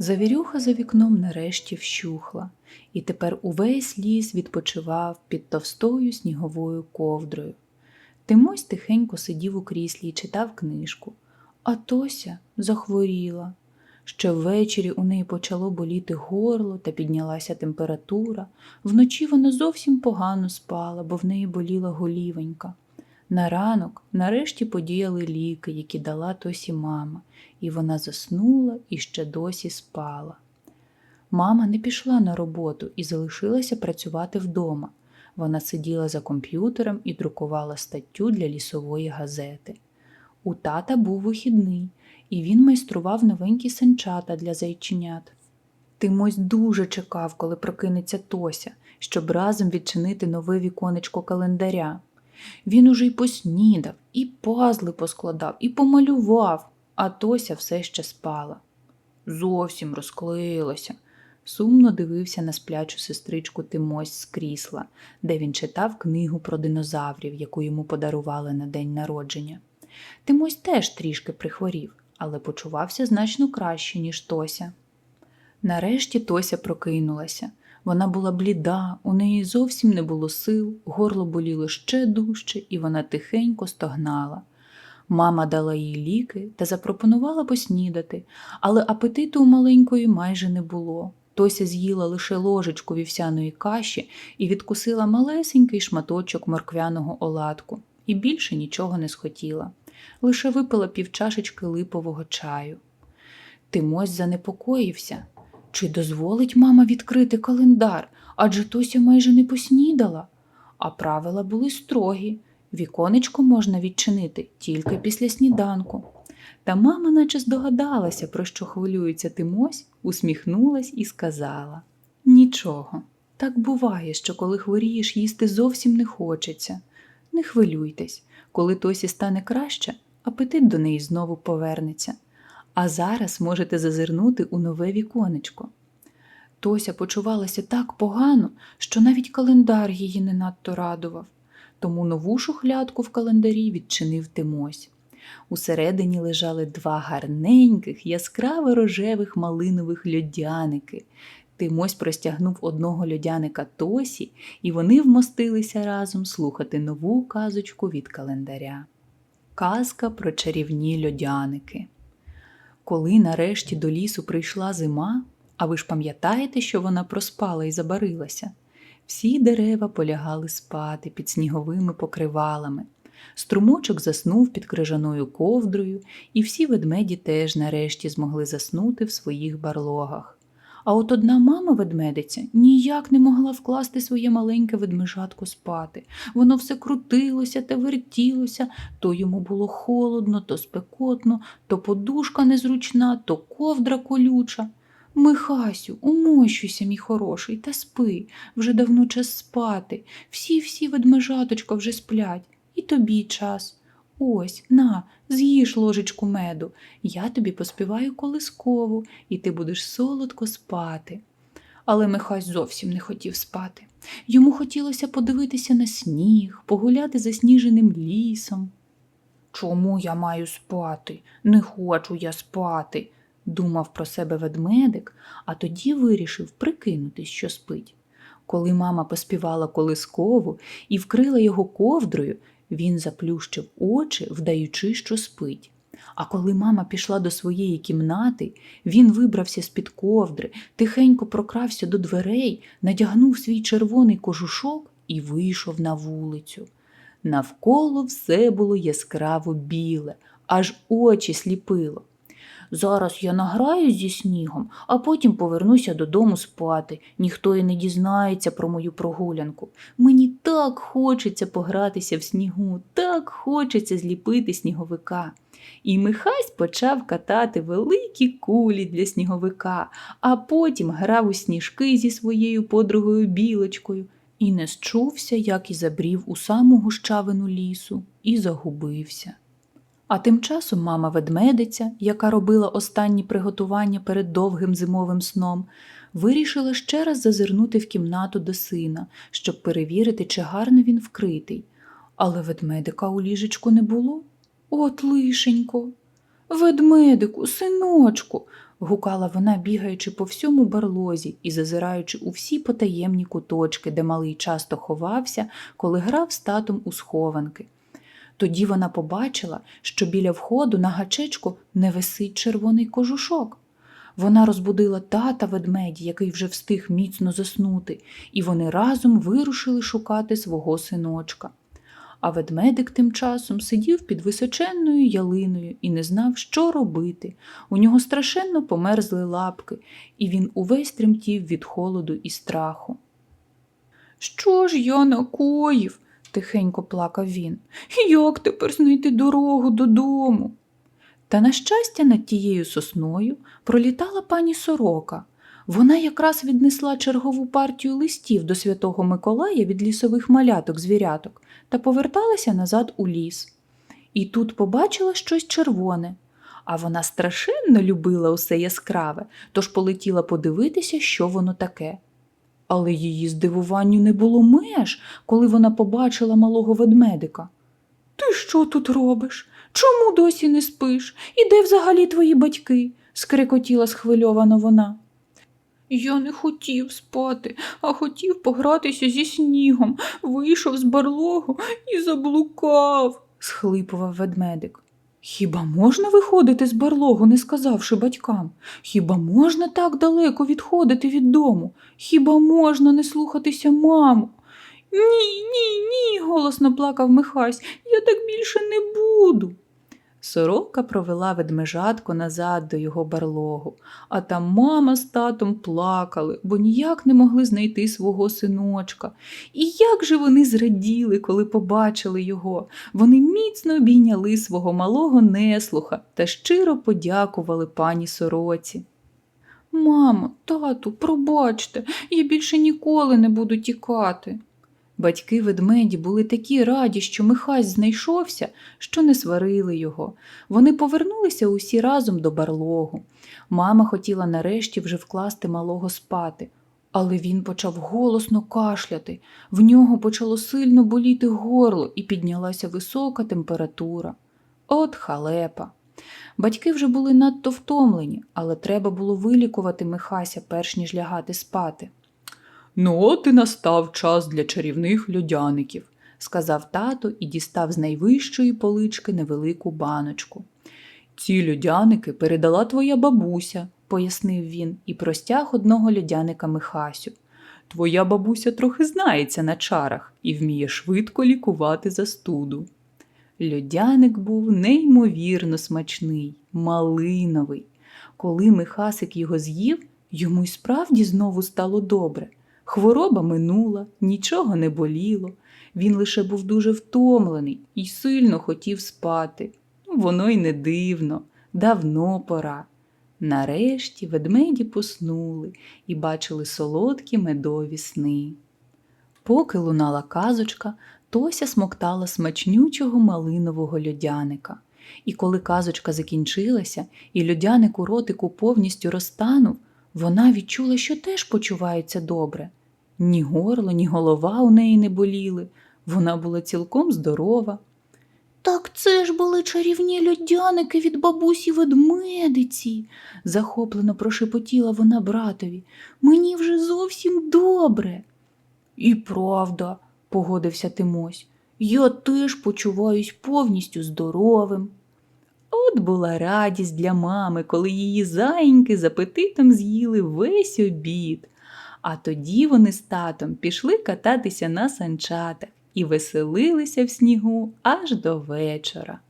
Завірюха за вікном нарешті вщухла, і тепер увесь ліс відпочивав під товстою сніговою ковдрою. Тимось тихенько сидів у кріслі і читав книжку, а Тося захворіла. Ще ввечері у неї почало боліти горло та піднялася температура. Вночі вона зовсім погано спала, бо в неї боліла голівенька. На ранок нарешті подіяли ліки, які дала Тосі мама, і вона заснула і ще досі спала. Мама не пішла на роботу і залишилася працювати вдома. Вона сиділа за комп'ютером і друкувала статтю для лісової газети. У тата був вихідний, і він майстрував новенькі санчата для зайченят. Тимось дуже чекав, коли прокинеться Тося, щоб разом відчинити нове віконечко календаря. Він уже й поснідав, і пазли поскладав, і помалював, а Тося все ще спала. Зовсім розклеїлася. Сумно дивився на сплячу сестричку Тимось з крісла, де він читав книгу про динозаврів, яку йому подарували на день народження. Тимось теж трішки прихворів, але почувався значно краще, ніж Тося. Нарешті Тося прокинулася. Вона була бліда, у неї зовсім не було сил, горло боліло ще дужче, і вона тихенько стогнала. Мама дала їй ліки та запропонувала поснідати, але апетиту у маленької майже не було. Тося з'їла лише ложечку вівсяної каші і відкусила малесенький шматочок морквяного оладку, і більше нічого не схотіла. Лише випила півчашечки липового чаю. Тимось занепокоївся. Чи дозволить мама відкрити календар, адже Тося майже не поснідала? А правила були строгі. Віконечко можна відчинити тільки після сніданку. Та мама, наче здогадалася, про що хвилюється Тимось, усміхнулась і сказала: Нічого, так буває, що коли хворієш, їсти зовсім не хочеться. Не хвилюйтесь, коли Тосі стане краще, апетит до неї знову повернеться. А зараз можете зазирнути у нове віконечко. Тося почувалася так погано, що навіть календар її не надто радував, тому нову шухлядку в календарі відчинив Тимось. Усередині лежали два гарненьких, яскраво рожевих малинових льодяники. Тимось простягнув одного льодяника Тосі, і вони вмостилися разом слухати нову казочку від календаря. Казка про чарівні льодяники. Коли нарешті до лісу прийшла зима, а ви ж пам'ятаєте, що вона проспала і забарилася, всі дерева полягали спати під сніговими покривалами. Струмочок заснув під крижаною ковдрою, і всі ведмеді теж нарешті змогли заснути в своїх барлогах. А от одна мама ведмедиця ніяк не могла вкласти своє маленьке ведмежатко спати. Воно все крутилося та вертілося, то йому було холодно, то спекотно, то подушка незручна, то ковдра колюча. Михасю, умощуйся, мій хороший, та спи, вже давно час спати. Всі всі ведмежаточка вже сплять, і тобі час. Ось, на, з'їж ложечку меду, я тобі поспіваю колискову, і ти будеш солодко спати. Але Михась зовсім не хотів спати. Йому хотілося подивитися на сніг, погуляти засніженим лісом. Чому я маю спати? Не хочу я спати, думав про себе ведмедик, а тоді вирішив прикинутись, що спить. Коли мама поспівала колискову і вкрила його ковдрою, він заплющив очі, вдаючи, що спить. А коли мама пішла до своєї кімнати, він вибрався з-під ковдри, тихенько прокрався до дверей, надягнув свій червоний кожушок і вийшов на вулицю. Навколо все було яскраво біле, аж очі сліпило. Зараз я награюсь зі снігом, а потім повернуся додому спати. Ніхто і не дізнається про мою прогулянку. Мені так хочеться погратися в снігу, так хочеться зліпити сніговика. І Михась почав катати великі кулі для сніговика, а потім грав у сніжки зі своєю подругою білочкою. І не счувся, як і забрів у саму гущавину лісу, і загубився. А тим часом мама ведмедиця, яка робила останні приготування перед довгим зимовим сном, вирішила ще раз зазирнути в кімнату до сина, щоб перевірити, чи гарно він вкритий. Але ведмедика у ліжечку не було. От лишенько. Ведмедику, синочку. гукала вона, бігаючи по всьому барлозі і зазираючи у всі потаємні куточки, де малий часто ховався, коли грав з татом у схованки. Тоді вона побачила, що біля входу на гачечку не висить червоний кожушок. Вона розбудила тата ведмеді, який вже встиг міцно заснути, і вони разом вирушили шукати свого синочка. А ведмедик тим часом сидів під височенною ялиною і не знав, що робити. У нього страшенно померзли лапки, і він увесь тремтів від холоду і страху. Що ж я накоїв? Тихенько плакав він. Як тепер знайти дорогу додому? Та, на щастя, над тією сосною пролітала пані сорока. Вона якраз віднесла чергову партію листів до святого Миколая від лісових маляток звіряток та поверталася назад у ліс. І тут побачила щось червоне. А вона страшенно любила усе яскраве, тож полетіла подивитися, що воно таке. Але її здивуванню не було меж, коли вона побачила малого ведмедика. Ти що тут робиш? Чому досі не спиш? І де взагалі твої батьки? скрикотіла схвильовано вона. Я не хотів спати, а хотів погратися зі снігом, вийшов з барлогу і заблукав, схлипував ведмедик. Хіба можна виходити з барлогу, не сказавши батькам? Хіба можна так далеко відходити від дому? Хіба можна не слухатися маму? Ні, ні, ні, голосно плакав Михась, я так більше не буду. Сорока провела ведмежатко назад до його барлогу, а там мама з татом плакали, бо ніяк не могли знайти свого синочка. І як же вони зраділи, коли побачили його. Вони міцно обійняли свого малого неслуха та щиро подякували пані сороці. Мамо, тату, пробачте, я більше ніколи не буду тікати. Батьки ведмеді були такі раді, що Михась знайшовся, що не сварили його. Вони повернулися усі разом до барлогу. Мама хотіла нарешті вже вкласти малого спати, але він почав голосно кашляти. В нього почало сильно боліти горло і піднялася висока температура. От халепа. Батьки вже були надто втомлені, але треба було вилікувати Михася, перш ніж лягати спати. Ну, от і настав час для чарівних льодяників, сказав тато і дістав з найвищої полички невелику баночку. Ці льодяники передала твоя бабуся, пояснив він і простяг одного льодяника Михасю. Твоя бабуся трохи знається на чарах і вміє швидко лікувати застуду. Льодяник був неймовірно смачний, малиновий. Коли Михасик його з'їв, йому й справді знову стало добре. Хвороба минула, нічого не боліло. Він лише був дуже втомлений і сильно хотів спати. Воно й не дивно, давно пора. Нарешті ведмеді поснули і бачили солодкі медові сни. Поки лунала казочка, Тося смоктала смачнючого малинового льодяника. І коли казочка закінчилася, і льодяник у ротику повністю розтанув, вона відчула, що теж почувається добре. Ні горло, ні голова у неї не боліли, вона була цілком здорова. Так це ж були чарівні льодяники від бабусі ведмедиці, захоплено прошепотіла вона братові. Мені вже зовсім добре. І правда, погодився Тимось, я теж почуваюсь повністю здоровим. От була радість для мами, коли її заїньки з апетитом з'їли весь обід. А тоді вони з татом пішли кататися на санчатах і веселилися в снігу аж до вечора.